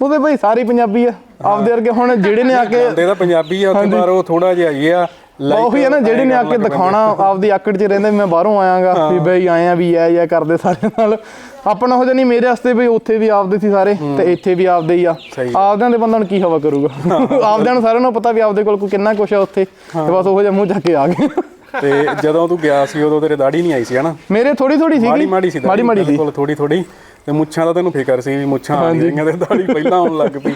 ਉਹਦੇ ਭਾਈ ਸਾਰੀ ਪੰਜਾਬੀ ਆ। ਆਪਦੇ ਵਰਗੇ ਹੁਣ ਜਿਹੜੇ ਨੇ ਆ ਕੇ ਜਾਂਦੇ ਤਾਂ ਪੰਜਾਬੀ ਆ ਉੱਥੇ ਪਰ ਉਹ ਥੋੜਾ ਜਿਹਾ ਇਹ ਆ ਉਹੀ ਹੈ ਨਾ ਜਿਹੜੇ ਨੇ ਆ ਕੇ ਦਿਖਾਉਣਾ ਆਪਦੀ ਆਕੜ 'ਚ ਰਹਿੰਦੇ ਮੈਂ ਬਾਹਰੋਂ ਆਇਆਗਾ ਵੀ ਬਈ ਆਏ ਆ ਵੀ ਐ ਐ ਕਰਦੇ ਸਾਰੇ ਨਾਲ। ਆਪਣਾ ਹੋ ਜਾਨੀ ਮੇਰੇ ਵਾਸਤੇ ਵੀ ਉੱਥੇ ਵੀ ਆਪਦੇ ਸੀ ਸਾਰੇ ਤੇ ਇੱਥੇ ਵੀ ਆਪਦੇ ਹੀ ਆ। ਆਪਦਿਆਂ ਦੇ ਬੰਦਿਆਂ ਨੂੰ ਕੀ ਹਵਾ ਕਰੂਗਾ? ਆਪਦਿਆਂ ਨੂੰ ਸਾਰਿਆਂ ਨੂੰ ਪਤਾ ਵੀ ਆਪਦੇ ਕੋਲ ਕੋਈ ਕਿੰਨਾ ਕੁਛ ਆ ਉੱਥੇ ਤੇ ਬਸ ਉਹ ਜਿਹਾ ਮੂੰਹ ਚੱਕ ਕੇ ਆ ਗਏ। ਤੇ ਜਦੋਂ ਤੂੰ ਗਿਆ ਸੀ ਉਦੋਂ ਤੇਰੇ ਦਾੜੀ ਨਹੀਂ ਆਈ ਸੀ ਹਨਾ? ਮੇਰੇ ਥੋੜੀ ਥੋੜੀ ਸੀਗੀ। ਮਾੜੀ ਮਾੜੀ ਸੀ ਮਾੜੀ ਮਾੜੀ ਸੀ। ਥੋੜੀ ਥੋੜੀ ਤੇ ਮੁੱਛਾਂ ਦਾ ਤੈਨੂੰ ਫਿਕਰ ਸੀ ਵੀ ਮੁੱਛਾਂ ਆ ਗਈਆਂ ਤੇ ਦਾੜੀ ਪਹਿਲਾਂ ਆਉਣ ਲੱਗ ਪਈ।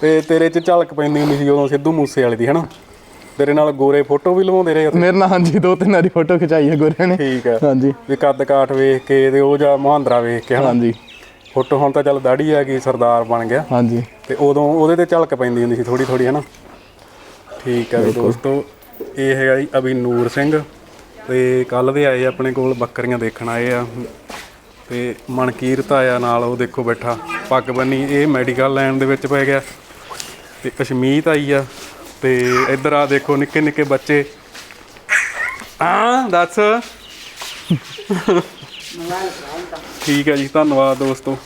ਤੇ ਤੇਰੇ 'ਚ ਝਲਕ ਪੈਂਦੀ ਹੁੰਦੀ ਸੀ ਉਦੋਂ ਸਿੱਧੂ ਮੂਸੇ ਵਾਲੇ ਦੀ ਹਨਾ? ਤੇਰੇ ਨਾਲ ਗੋਰੇ ਫੋਟੋ ਵੀ ਲਵਾਉਂਦੇ ਰਹੇ ਉੱਥੇ? ਮੇਰੇ ਨਾਲ ਹਾਂਜੀ ਦੋ ਤਿੰਨ ਵਾਰੀ ਫੋਟੋ ਖਿਚਾਈ ਹੈ ਗੋਰਿਆਂ ਨੇ। ਠੀਕ ਆ। ਹਾਂਜੀ। ਵੀ ਕੱਦ ਕਾਠ ਵੇਖ ਕੇ ਤੇ ਉਹ ਜਾਂ ਮਹਾਂਦਰਾ ਵੇਖ ਕੇ ਹਨਾ? ਹਾਂਜੀ। ਫੋਟੋ ਹੁਣ ਤਾਂ ਚੱਲ ਦਾੜੀ ਆ ਗਈ ਸਰਦਾਰ ਬਣ ਗਿਆ। ਹਾਂਜੀ। ਤੇ ਉਦੋਂ ਉਹਦੇ ਤੇ ਝਲਕ ਪੈਂਦੀ ਹੁੰਦੀ ਸੀ ਥੋੜੀ ਥੋੜੀ ਹਨਾ? ਠੀਕ ਹੈ ਜੀ ਦੋਸਤੋ ਇਹ ਹੈਗਾ ਜੀ ਅਭਿਨੂਰ ਸਿੰਘ। ਤੇ ਕੱਲ ਦੇ ਆਏ ਆਪਣੇ ਕੋਲ ਬੱਕਰੀਆਂ ਦੇਖਣ ਆਏ ਆ। ਤੇ ਮਨਕੀਰਤ ਆਇਆ ਨਾਲ ਉਹ ਦੇਖੋ ਬੈਠਾ। ਪੱਗ ਬੰਨੀ ਇਹ ਮੈਡੀਕਲ ਲਾਈਨ ਦੇ ਵਿੱਚ ਪੈ ਗਿਆ। ਤੇ ਅਸ਼ਮੀਤ ਆਈ ਆ। ਤੇ ਇੱਧਰ ਆ ਦੇਖੋ ਨਿੱਕੇ ਨਿੱਕੇ ਬੱਚੇ। ਹਾਂ ਦੱਸ। ਠੀਕ ਹੈ ਜੀ ਧੰਨਵਾਦ ਦੋਸਤੋ।